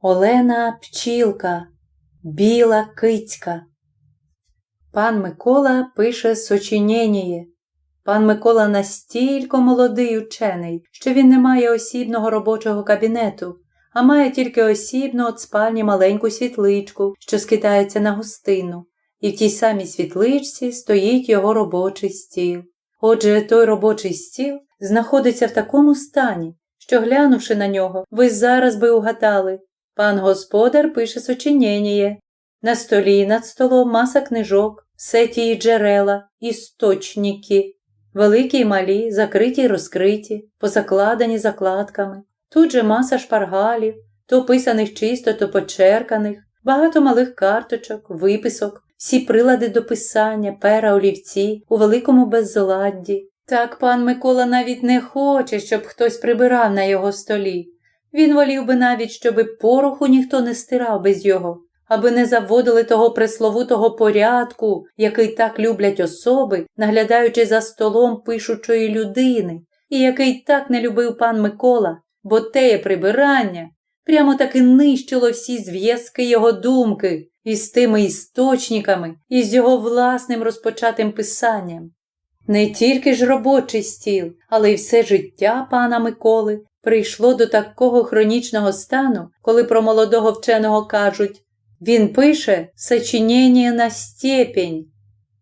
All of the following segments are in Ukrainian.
Олена пчілка, біла кицька. Пан Микола пише сочинєніє. Пан Микола настільки молодий учений, що він не має осібного робочого кабінету, а має тільки осібну от спальні маленьку світличку, що скидається на гостину, і в тій самій світличці стоїть його робочий стіл. Отже, той робочий стіл знаходиться в такому стані, що, глянувши на нього, ви зараз би угадали. Пан господар пише сочинєніє. На столі над столом маса книжок, все ті джерела, істочники, великі й малі, закриті й розкриті, позакладені закладками. Тут же маса шпаргалів, то писаних чисто, то почерканих, багато малих карточок, виписок, всі прилади до писання, пера, олівці у великому безладді. Так пан Микола навіть не хоче, щоб хтось прибирав на його столі. Він волів би навіть, щоби пороху ніхто не стирав без його, аби не заводили того пресловутого порядку, який так люблять особи, наглядаючи за столом пишучої людини, і який так не любив пан Микола, бо теє прибирання прямо таки нищило всі зв'язки його думки із тими істочниками, і з його власним розпочатим писанням. Не тільки ж робочий стіл, але й все життя пана Миколи прийшло до такого хронічного стану, коли про молодого вченого кажуть він пише сочинення на степень.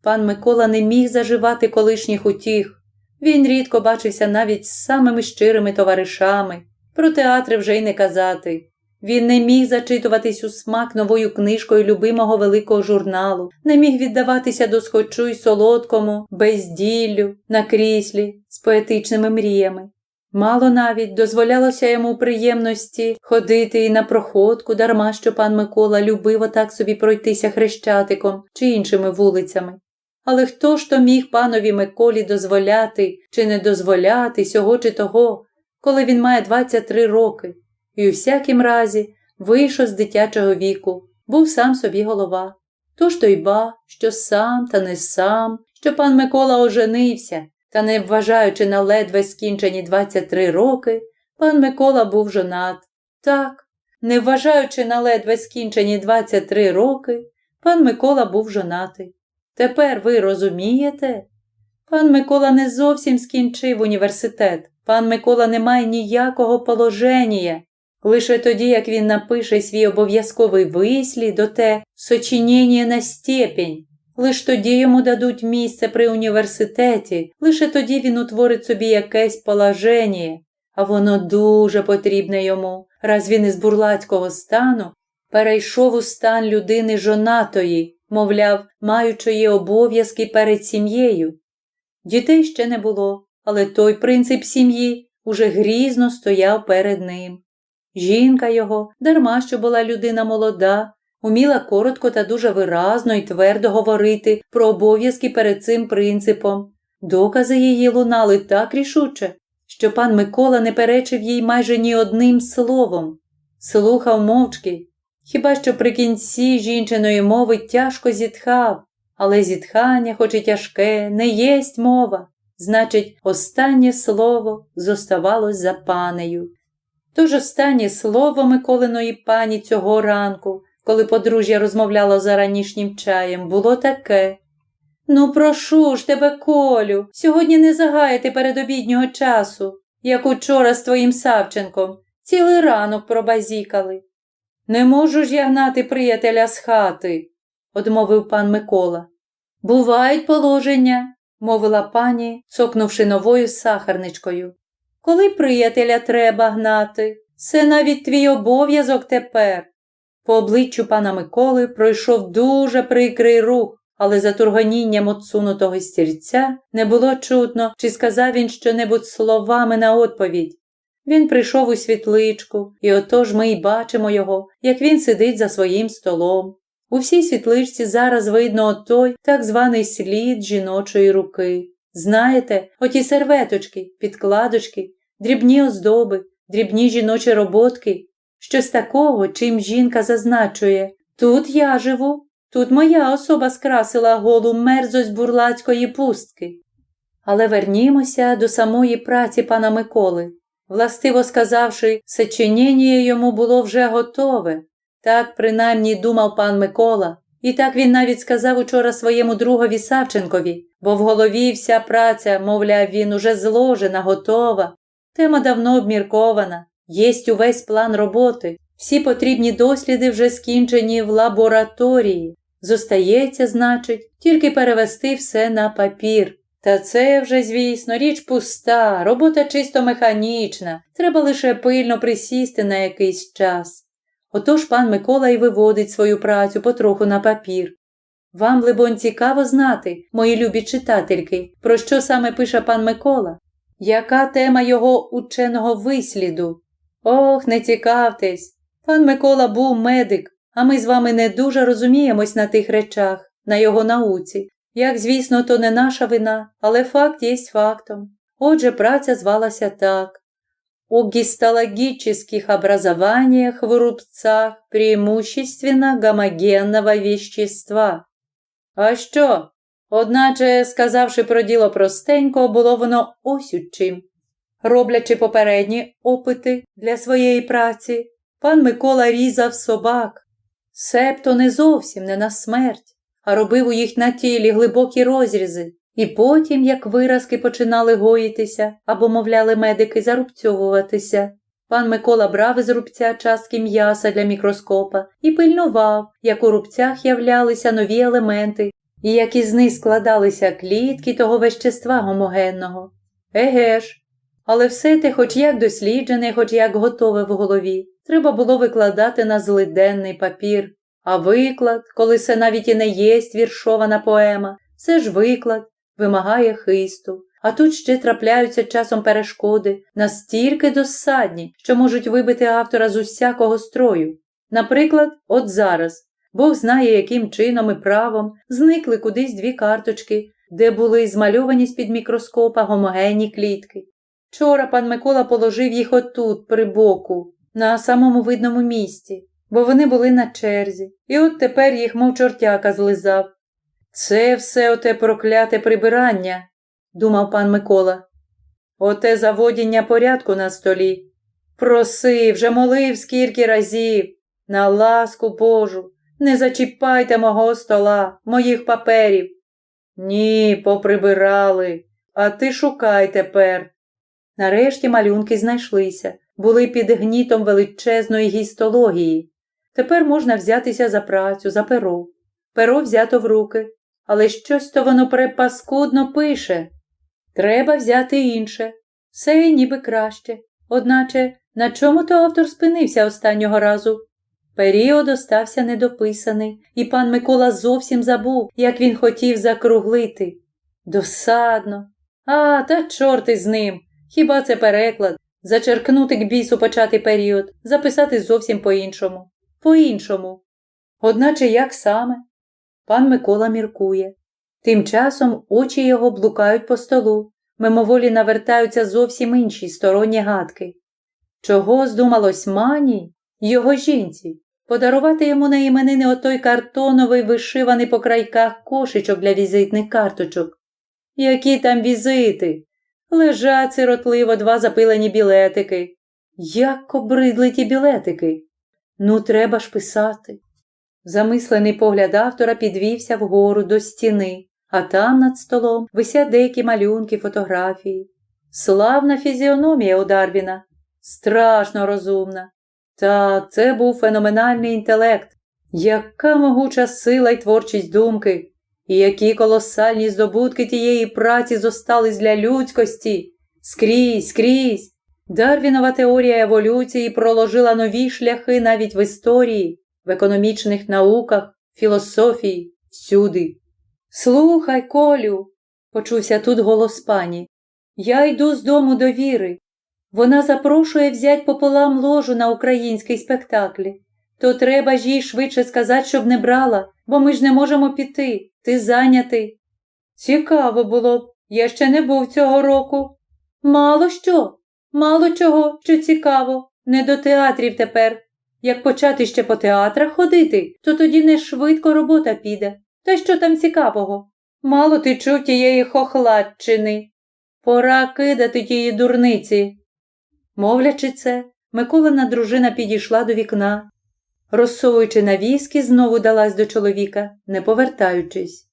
Пан Микола не міг заживати колишніх утіх. Він рідко бачився навіть з самими щирими товаришами, про театри вже й не казати. Він не міг зачитуватись у смак новою книжкою любимого великого журналу, не міг віддаватися до схочу й солодкому, безділлю на кріслі з поетичними мріями. Мало навіть дозволялося йому приємності ходити і на проходку, дарма що пан Микола любив отак собі пройтися хрещатиком чи іншими вулицями. Але хто ж то міг панові Миколі дозволяти чи не дозволяти сього чи того, коли він має 23 роки, і у всякім разі вийшов з дитячого віку, був сам собі голова. Тож то й ба, що сам та не сам, що пан Микола оженився, та не вважаючи на ледве скінчені 23 роки, пан Микола був жонат. Так, не вважаючи на ледве скінчені 23 роки, пан Микола був жонатий. Тепер ви розумієте? Пан Микола не зовсім скінчив університет. Пан Микола не має ніякого положення. Лише тоді, як він напише свій обов'язковий вислід до те сочинення на степень, лиш тоді йому дадуть місце при університеті, лише тоді він утворить собі якесь положення, а воно дуже потрібне йому, раз він із бурлацького стану перейшов у стан людини жонатої, мовляв, маючої обов'язки перед сім'єю. Дітей ще не було, але той принцип сім'ї уже грізно стояв перед ним. Жінка його, дарма що була людина молода, уміла коротко та дуже виразно і твердо говорити про обов'язки перед цим принципом. Докази її лунали так рішуче, що пан Микола не перечив їй майже ні одним словом. Слухав мовчки, хіба що при кінці жінчиної мови тяжко зітхав, але зітхання, хоч і тяжке, не єсть мова. Значить, останнє слово зоставалось за панею. Тож останнє слово Миколиної пані цього ранку, коли подружжя розмовляло за ранішнім чаєм, було таке. Ну, прошу ж тебе, Колю, сьогодні не загаяти передобіднього часу, як учора з твоїм Савченком, цілий ранок пробазікали. Не можу ж я гнати приятеля з хати, одмовив пан Микола. Бувають положення, мовила пані, цокнувши новою сахарничкою. Коли приятеля треба гнати, це навіть твій обов'язок тепер. По обличчю пана Миколи пройшов дуже прикрий рух, але за турганінням отсунутого стільця не було чутно, чи сказав він щонебудь словами на відповідь. Він прийшов у світличку, і отож ми й бачимо його, як він сидить за своїм столом. У всій світличці зараз видно отой так званий слід жіночої руки. Знаєте, оті серветочки, підкладочки, дрібні оздоби, дрібні жіночі роботки, щось такого, чим жінка зазначує тут я живу, тут моя особа скрасила голу мерзость бурлацької пустки. Але вернімося до самої праці пана Миколи. властиво сказавши, сочинення йому було вже готове. Так принаймні думав пан Микола, і так він навіть сказав учора своєму другові Савченкові, бо в голові вся праця, мовляв, він уже зложена, готова. Тема давно обміркована, єсть увесь план роботи, всі потрібні досліди вже скінчені в лабораторії. Зостається, значить, тільки перевести все на папір. Та це вже, звісно, річ пуста, робота чисто механічна, треба лише пильно присісти на якийсь час. Отож пан Микола і виводить свою працю потроху на папір. Вам, либонь, цікаво знати, мої любі читательки, про що саме пише пан Микола? Яка тема його ученого висліду? Ох, не цікавтесь. Пан Микола був медик, а ми з вами не дуже розуміємось на тих речах, на його науці. Як, звісно, то не наша вина, але факт є фактом. Отже, праця звалася так. У гистологических образованиях в рубцах преимущественно гомогенного вещества. А що? Одначе, сказавши про діло простенько, було воно ось у чим. Роблячи попередні опити для своєї праці, пан Микола різав собак, себто не зовсім не на смерть, а робив у їх на тілі глибокі розрізи, і потім, як виразки починали гоїтися або, мовляли медики, зарубцьовуватися. Пан Микола брав із рубця частки м'яса для мікроскопа і пильнував, як у рубцях являлися нові елементи, і як із них складалися клітки того вещества гомогенного. Еге ж, але все те, хоч як досліджене, хоч як готове в голові, треба було викладати на злиденний папір. А виклад, коли це навіть і не єсть віршована поема, все ж виклад вимагає хисту. А тут ще трапляються часом перешкоди, настільки досадні, що можуть вибити автора з усякого строю. Наприклад, от зараз Бог знає, яким чином і правом зникли кудись дві карточки, де були змальовані з-під мікроскопа гомогенні клітки. Вчора пан Микола положив їх отут, при боку, на самому видному місці, бо вони були на черзі, і от тепер їх, мов чортяка, злизав. Це все оте прокляте прибирання, думав пан Микола. Оте заводіння порядку на столі. Просив, вже молив скільки разів, на ласку Божу, не зачіпайте мого стола, моїх паперів. Ні, поприбирали, а ти шукай тепер. Нарешті малюнки знайшлися, були під гнітом величезної гістології. Тепер можна взятися за працю, за перо. Перо взято в руки, але щось то воно препаскудно пише. Треба взяти інше. Все ніби краще. Одначе, на чому то автор спинився останнього разу? Період остався недописаний, і пан Микола зовсім забув, як він хотів закруглити. Досадно. А, та чорти з ним. Хіба це переклад? Зачеркнути к бісу почати період, записати зовсім по-іншому. По-іншому. Одначе як саме? Пан Микола міркує. Тим часом очі його блукають по столу, мимоволі навертаються зовсім інші сторонні гадки. Чого здумалось мані, його жінці, подарувати йому на іменини отой картоновий вишиваний по крайках кошечок для візитних карточок. Які там візити? Лежать сиротливо два запилені білетики. Як обридли ті білетики? Ну, треба ж писати. Замислений погляд автора підвівся вгору до стіни, а там над столом висять деякі малюнки, фотографії. Славна фізіономія у Дарвіна, страшно розумна. Так, це був феноменальний інтелект, яка могуча сила й творчість думки, і які колосальні здобутки тієї праці зостались для людськості. Скрізь, скрізь. Дарвінова теорія еволюції проложила нові шляхи навіть в історії, в економічних науках, філософії, всюди. Слухай, Колю, почувся тут голос пані. Я йду з дому до віри. Вона запрошує взять пополам ложу на український спектаклі. То треба ж їй швидше сказати, щоб не брала, бо ми ж не можемо піти. Ти зайнятий. Цікаво було б. Я ще не був цього року. Мало що, мало чого, що цікаво. Не до театрів тепер. Як почати ще по театрах ходити, то тоді не швидко робота піде. Та що там цікавого? Мало ти чув тієї хохладчини. Пора кидати тії дурниці. Мовлячи це, Миколина дружина підійшла до вікна, розсовуючи навіски, знову далась до чоловіка, не повертаючись.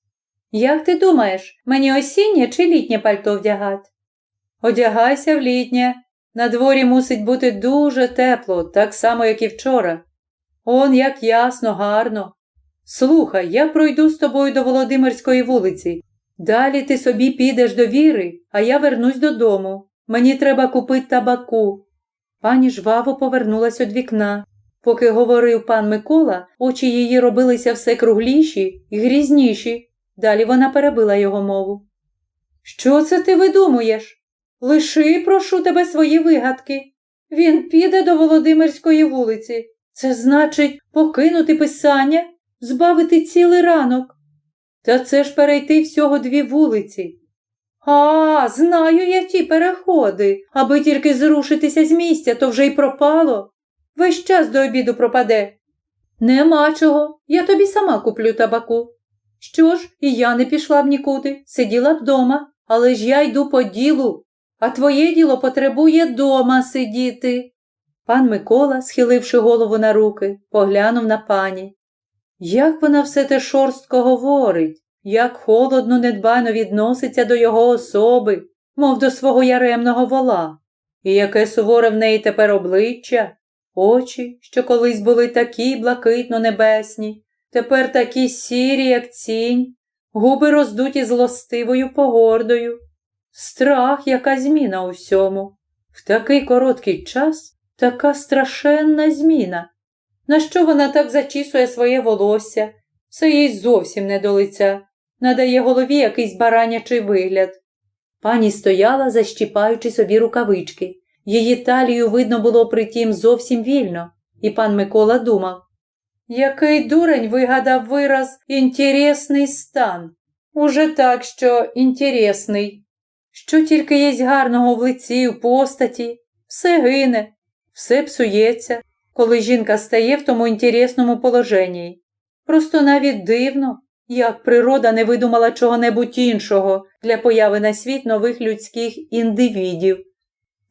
Як ти думаєш, мені осіннє чи літнє пальто вдягать? Одягайся в літнє. На дворі мусить бути дуже тепло, так само, як і вчора. Он як ясно, гарно. Слухай, я пройду з тобою до Володимирської вулиці. Далі ти собі підеш до віри, а я вернусь додому. Мені треба купити табаку. Пані жваво повернулась від вікна. Поки говорив пан Микола, очі її робилися все кругліші і грізніші. Далі вона перебила його мову. Що це ти видумуєш? Лиши, прошу тебе, свої вигадки. Він піде до Володимирської вулиці. Це значить покинути писання, збавити цілий ранок. Та це ж перейти всього дві вулиці. А, знаю я ті переходи, аби тільки зрушитися з місця, то вже й пропало. Весь час до обіду пропаде. Нема чого, я тобі сама куплю табаку. Що ж, і я не пішла б нікуди, сиділа б вдома, але ж я йду по ділу, а твоє діло потребує дома сидіти. Пан Микола, схиливши голову на руки, поглянув на пані. Як вона все те шорстко говорить, як холодно недбайно відноситься до його особи, мов до свого яремного вола, і яке суворе в неї тепер обличчя, очі, що колись були такі блакитно небесні, тепер такі сірі, як цінь, губи роздуті злостивою погордою. Страх, яка зміна у всьому. В такий короткий час така страшенна зміна. На що вона так зачісує своє волосся? Це їй зовсім не до лиця, надає голові якийсь баранячий вигляд. Пані стояла, защіпаючи собі рукавички. Її талію видно було притім зовсім вільно, і пан Микола думав. Який дурень вигадав вираз інтересний стан. Уже так, що інтересний. Що тільки є гарного в лиці, в постаті, все гине, все псується, коли жінка стає в тому інтересному положенні. Просто навіть дивно, як природа не видумала чого-небудь іншого для появи на світ нових людських індивідів.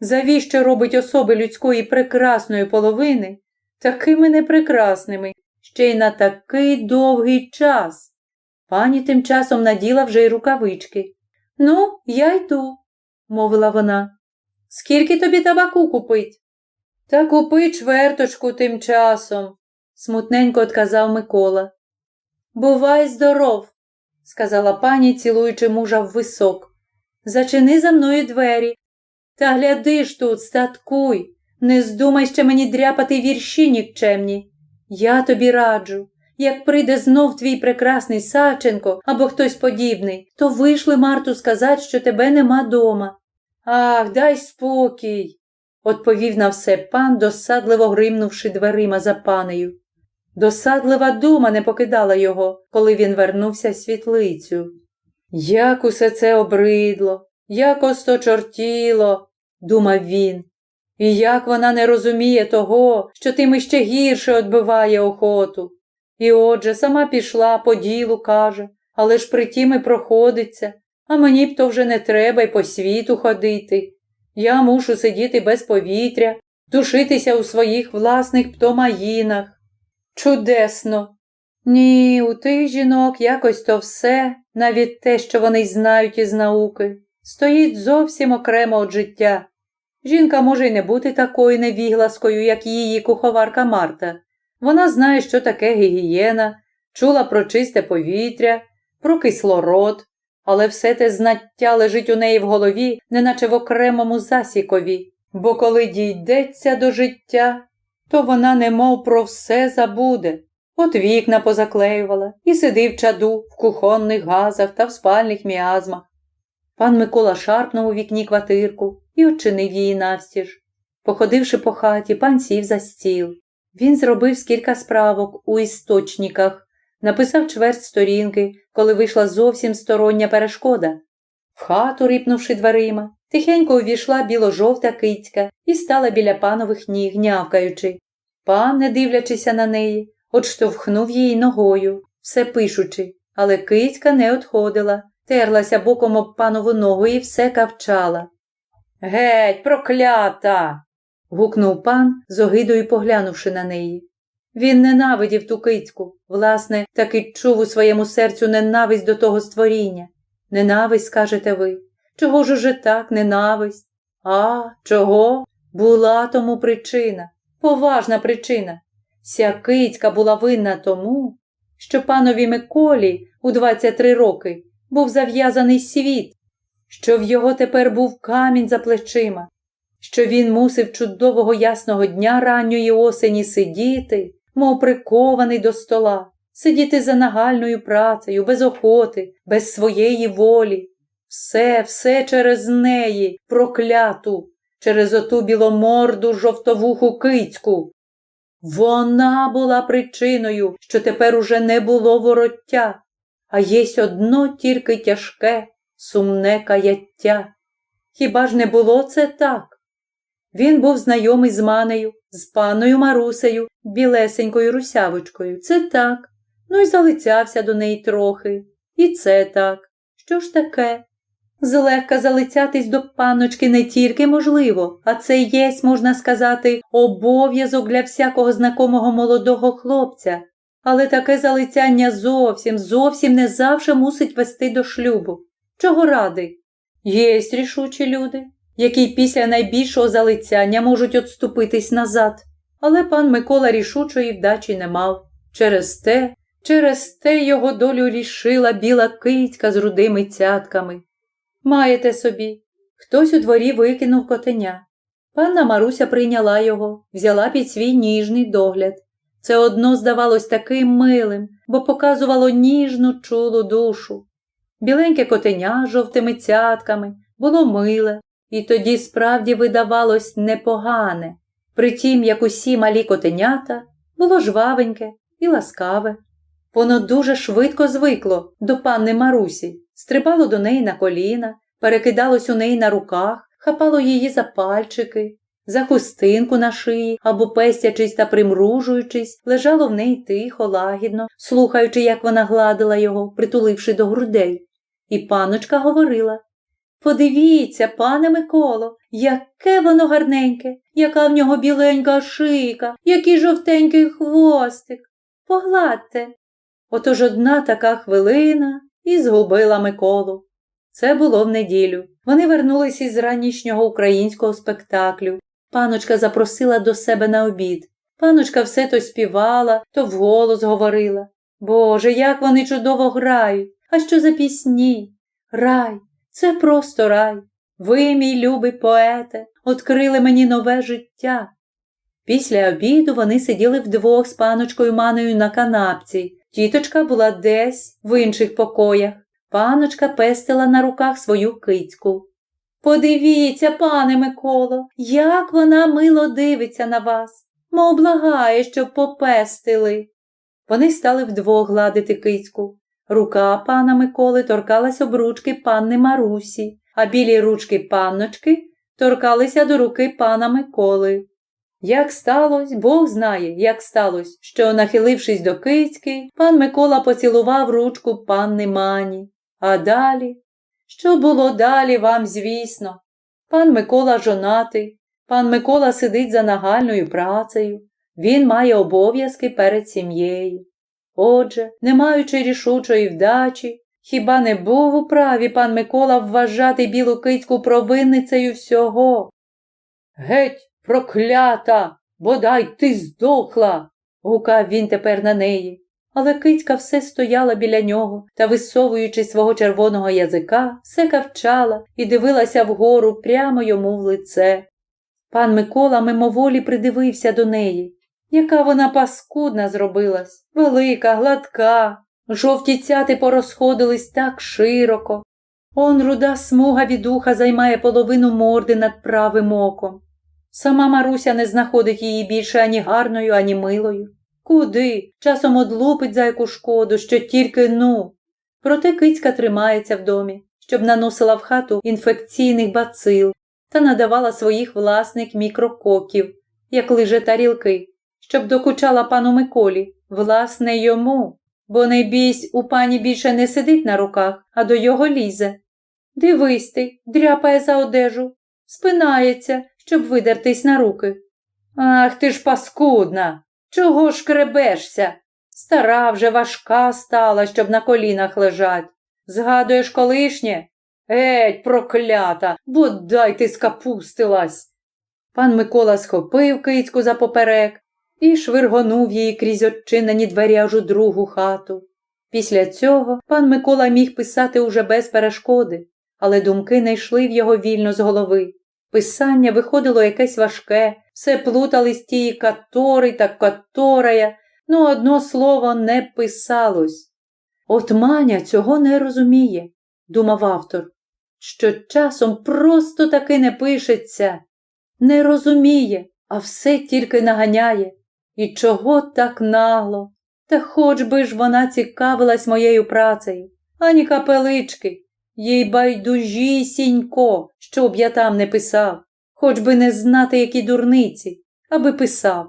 Завіщо робить особи людської прекрасної половини такими непрекрасними, ще й на такий довгий час. Пані тим часом наділа вже й рукавички. Ну, я йду, мовила вона. Скільки тобі табаку купить? Та купи чверточку тим часом, смутненько отказав Микола. Бувай здоров, сказала пані, цілуючи мужа в висок. Зачини за мною двері. Та гляди ж тут, статкуй, не здумай ще мені дряпати вірші нікчемні. Я тобі раджу. Як прийде знов твій прекрасний Саченко або хтось подібний, то вийшли Марту сказати, що тебе нема дома. Ах, дай спокій, відповів на все пан, досадливо гримнувши дверима за панею. Досадлива дума не покидала його, коли він вернувся в світлицю. Як усе це обридло, як осточортіло, думав він. І як вона не розуміє того, що тим іще гірше відбиває охоту. І отже сама пішла, по ділу каже, але ж притім і проходиться, а мені б то вже не треба й по світу ходити. Я мушу сидіти без повітря, душитися у своїх власних птомаїнах. Чудесно. Ні, у тих жінок якось то все, навіть те, що вони знають із науки, стоїть зовсім окремо від життя. Жінка може й не бути такою невігласкою, як її куховарка Марта. Вона знає, що таке гігієна, чула про чисте повітря, про кислород, але все те знаття лежить у неї в голові, неначе в окремому засікові, бо коли дійдеться до життя, то вона немов про все забуде. От вікна позаклеювала і сиди в чаду, в кухонних газах та в спальних міазмах. Пан Микола шарпнув у вікні квартирку і очинив її навстіж. Походивши по хаті, пан сів за стіл. Він зробив скільки справок у істочниках, написав чверть сторінки, коли вийшла зовсім стороння перешкода. В хату, рипнувши дверима, тихенько увійшла біло-жовта кицька і стала біля панових ніг, нявкаючи. Пан, не дивлячися на неї, отштовхнув її ногою, все пишучи, але кицька не отходила, терлася боком об панову ногу і все кавчала. Геть, проклята. гукнув пан, з огидою поглянувши на неї. Він ненавидів ту кицьку, власне, таки чув у своєму серцю ненависть до того створіння. Ненависть, скажете ви. Чого ж уже так, ненависть? А, чого? Була тому причина, поважна причина. Ся кицька була винна тому, що панові Миколі у 23 роки був зав'язаний світ, що в його тепер був камінь за плечима, що він мусив чудового ясного дня ранньої осені сидіти, мов прикований до стола, сидіти за нагальною працею, без охоти, без своєї волі. Все, все через неї, прокляту, через оту біломорду жовтовуху кицьку. Вона була причиною, що тепер уже не було вороття, а єсть одно тільки тяжке, сумне каяття. Хіба ж не було це так? Він був знайомий з манею, з паною Марусею, білесенькою русявочкою. Це так. Ну й залицявся до неї трохи. І це так. Що ж таке? Злегка залицятись до панночки не тільки можливо, а це єсть, можна сказати, обов'язок для всякого знакомого молодого хлопця. Але таке залицяння зовсім, зовсім не завжди мусить вести до шлюбу. Чого ради? Єсть рішучі люди, які після найбільшого залицяння можуть отступитись назад. Але пан Микола рішучої вдачі не мав. Через те, через те його долю рішила біла кицька з рудими цятками. Маєте собі. Хтось у дворі викинув котеня. Панна Маруся прийняла його, взяла під свій ніжний догляд. Це одно здавалось таким милим, бо показувало ніжну чулу душу. Біленьке котеня з жовтими цятками було миле, і тоді справді видавалось непогане. Притім, як усі малі котенята, було жвавеньке і ласкаве. Воно дуже швидко звикло до панни Марусі, стрибало до неї на коліна, перекидалось у неї на руках, хапало її за пальчики, за хустинку на шиї або пестячись та примружуючись, лежало в неї тихо, лагідно, слухаючи, як вона гладила його, притуливши до грудей. І паночка говорила Подивіться, пане Миколо, яке воно гарненьке, яка в нього біленька шийка, який жовтенький хвостик. Погладьте. Отож одна така хвилина і згубила Миколу. Це було в неділю. Вони вернулись із ранішнього українського спектаклю. Паночка запросила до себе на обід. Паночка все то співала, то вголос говорила. Боже, як вони чудово грають, а що за пісні? Рай, це просто рай. Ви, мій любий поете, відкрили мені нове життя. Після обіду вони сиділи вдвох з паночкою Маною на канапці. Тіточка була десь в інших покоях. Паночка пестила на руках свою кицьку. Подивіться, пане Миколо, як вона мило дивиться на вас, мов благає, щоб попестили. Вони стали вдвох гладити кицьку. Рука пана Миколи торкалась обручки панни Марусі, а білі ручки панночки торкалися до руки пана Миколи. Як сталося, Бог знає, як сталося, що, нахилившись до кицьки, пан Микола поцілував ручку панни Мані. А далі? Що було далі вам, звісно? Пан Микола жонатий, пан Микола сидить за нагальною працею, він має обов'язки перед сім'єю. Отже, не маючи рішучої вдачі, хіба не був у праві пан Микола вважати білу кицьку провинницею всього? Геть, проклята, бодай ти здохла, гукав він тепер на неї. Але кицька все стояла біля нього та, висовуючи свого червоного язика, все кавчала і дивилася вгору прямо йому в лице. Пан Микола мимоволі придивився до неї. Яка вона паскудна зробилась, велика, гладка, жовті цяти порозходились так широко. Он руда смуга від уха займає половину морди над правим оком. Сама Маруся не знаходить її більше ані гарною, ані милою. Куди? Часом одлупить за яку шкоду, що тільки ну. Проте кицька тримається в домі, щоб наносила в хату інфекційних бацил та надавала своїх власних мікрококів, як лиже тарілки, щоб докучала пану Миколі, власне йому, бо не бійсь у пані більше не сидить на руках, а до його лізе. Дивись ти, дряпає за одежу, спинається, щоб видертись на руки. Ах ти ж паскудна. Чого ж кребешся? Стара вже важка стала, щоб на колінах лежать. Згадуєш колишнє? Геть, проклята, бодай ти скапустилась. Пан Микола схопив кицьку за поперек і швиргонув її крізь очинені двері аж у другу хату. Після цього пан Микола міг писати уже без перешкоди, але думки не йшли в його вільно з голови. Писання виходило якесь важке, все плутались тії катори та каторая, ну одно слово не писалось. От Маня цього не розуміє, думав автор, що часом просто таки не пишеться, не розуміє, а все тільки наганяє. І чого так нагло? Та хоч би ж вона цікавилась моєю працею, ані капелички, їй байдужісінько, щоб я там не писав, хоч би не знати, які дурниці, аби писав.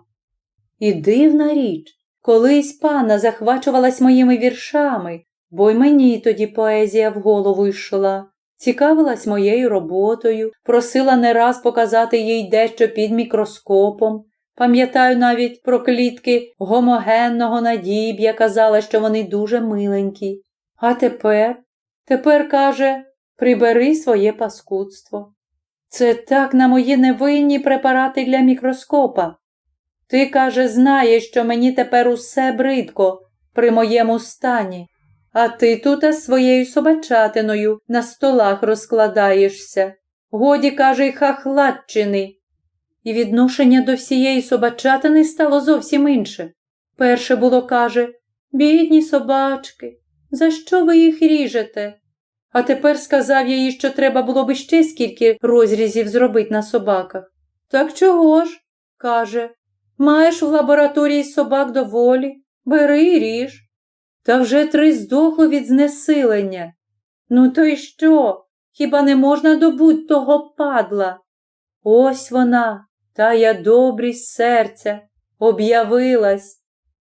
І дивна річ, колись пана захвачувалась моїми віршами, бо й мені тоді поезія в голову йшла, цікавилась моєю роботою, просила не раз показати їй дещо під мікроскопом. Пам'ятаю навіть про клітки гомогенного надіб'я, казала, що вони дуже миленькі. А тепер, тепер каже, прибери своє паскудство. Це так на мої невинні препарати для мікроскопа. Ти, каже, знаєш, що мені тепер усе бридко при моєму стані, а ти тут своєю собачатиною на столах розкладаєшся. Годі, каже, й хахлатчини. І відношення до всієї собачатини стало зовсім інше. Перше було, каже, бідні собачки, за що ви їх ріжете? А тепер сказав я їй, що треба було би ще скільки розрізів зробити на собаках. Так чого ж? каже, маєш в лабораторії собак доволі, бери і ріж. Та вже три здохло від знесилення. Ну, то й що? Хіба не можна добуть того падла? Ось вона, тая добрість серця, об'явилась.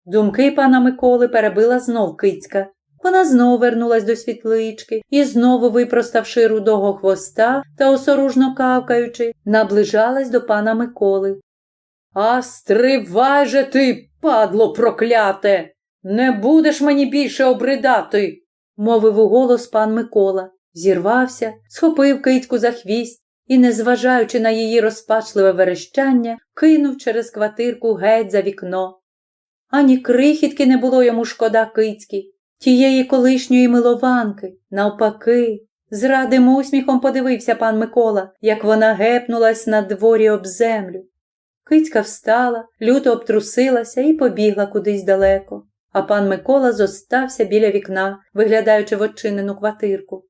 Думки пана Миколи перебила знов кицька. Вона знов вернулась до світлички і, знову випроставши рудого хвоста та осоружно кавкаючи, наближалась до пана Миколи. А стривай же ти, падло прокляте! Не будеш мені більше обридати, мовив у голос пан Микола, зірвався, схопив кицьку за хвіст і, незважаючи на її розпачливе верещання, кинув через квартирку геть за вікно. Ані крихітки не було йому шкода кицьки, тієї колишньої милованки, навпаки. З радим усміхом подивився пан Микола, як вона гепнулась на дворі об землю. Кицька встала, люто обтрусилася і побігла кудись далеко, а пан Микола зостався біля вікна, виглядаючи в очинену квартирку.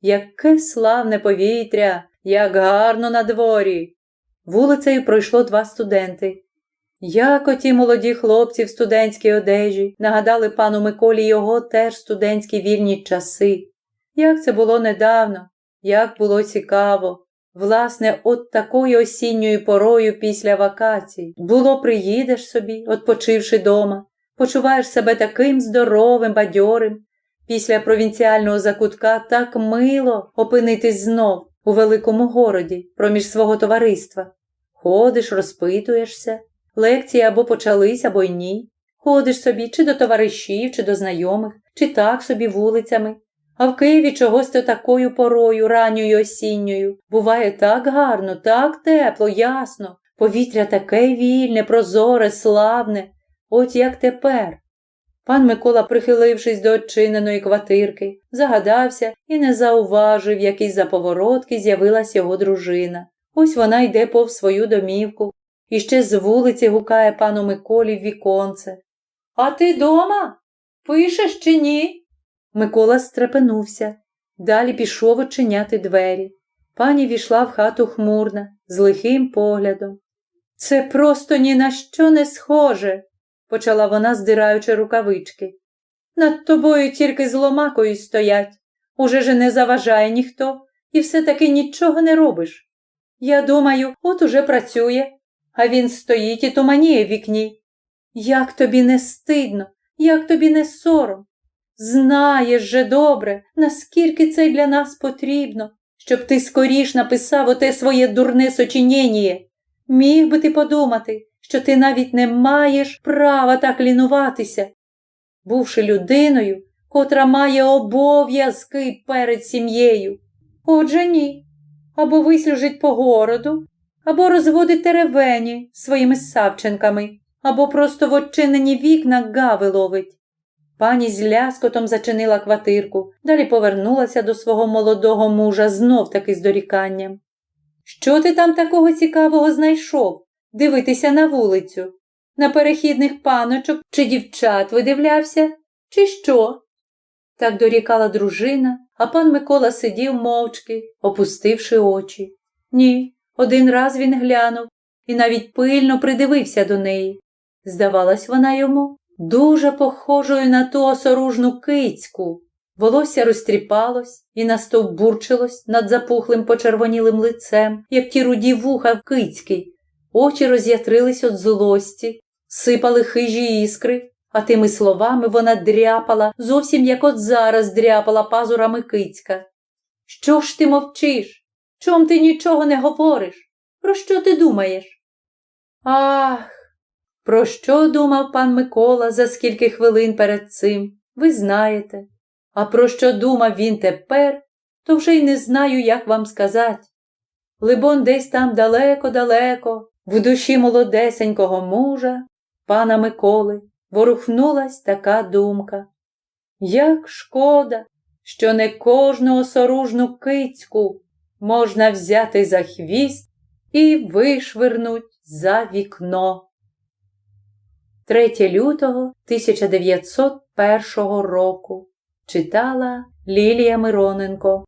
Яке славне повітря, як гарно на дворі!» Вулицею пройшло два студенти. Як оті молоді хлопці в студентській одежі нагадали пану Миколі його теж студентські вільні часи. Як це було недавно, як було цікаво. Власне, от такою осінньою порою після вакацій. Було, приїдеш собі, отпочивши дома, почуваєш себе таким здоровим, бадьорим. Після провінціального закутка так мило опинитись знов у великому городі, проміж свого товариства. Ходиш, розпитуєшся, лекції або почались, або й ні. Ходиш собі чи до товаришів, чи до знайомих, чи так собі вулицями. А в Києві чогось то такою порою, ранньою осінньою. Буває так гарно, так тепло, ясно. Повітря таке вільне, прозоре, славне, от як тепер. Пан Микола, прихилившись до очиненої квартирки, загадався і не зауважив, який за поворотки з'явилась його дружина. Ось вона йде пов свою домівку і ще з вулиці гукає пану Миколі в віконце. А ти дома? Пишеш чи ні? Микола стрепенувся. Далі пішов очиняти двері. Пані війшла в хату хмурна, з лихим поглядом. Це просто ні на що не схоже, почала вона, здираючи рукавички. Над тобою тільки з ломакою стоять. Уже же не заважає ніхто, і все-таки нічого не робиш. Я думаю, от уже працює, а він стоїть і туманіє в вікні. Як тобі не стидно, як тобі не сором. Знаєш же добре, наскільки це для нас потрібно, щоб ти скоріш написав оте своє дурне сочинєніє. Міг би ти подумати, що ти навіть не маєш права так лінуватися, бувши людиною, котра має обов'язки перед сім'єю. Отже, ні. Або вислужить по городу, або розводить теревені своїми савченками, або просто в очинені вікна гави ловить. Пані з ляскотом зачинила квартирку, далі повернулася до свого молодого мужа знов таки з доріканням. Що ти там такого цікавого знайшов? Дивитися на вулицю? На перехідних паночок чи дівчат видивлявся? Чи що? Так дорікала дружина, а пан Микола сидів мовчки, опустивши очі. Ні, один раз він глянув і навіть пильно придивився до неї. Здавалась вона йому дуже похожою на ту осоружну кицьку. Волосся розтріпалось і настовбурчилось над запухлим почервонілим лицем, як ті руді вуха в кицьки. Очі роз'ятрились від злості, сипали хижі іскри, а тими словами вона дряпала, зовсім як от зараз дряпала пазурами кицька. Що ж ти мовчиш? Чом ти нічого не говориш? Про що ти думаєш? Ах, про що думав пан Микола за скільки хвилин перед цим, ви знаєте. А про що думав він тепер, то вже й не знаю, як вам сказати. Либон, десь там далеко-далеко, в душі молодесенького мужа, пана Миколи, ворухнулась така думка. Як шкода, що не кожну осоружну кицьку можна взяти за хвіст і вишвирнуть за вікно. 3 лютого 1901 року читала Лілія Мироненко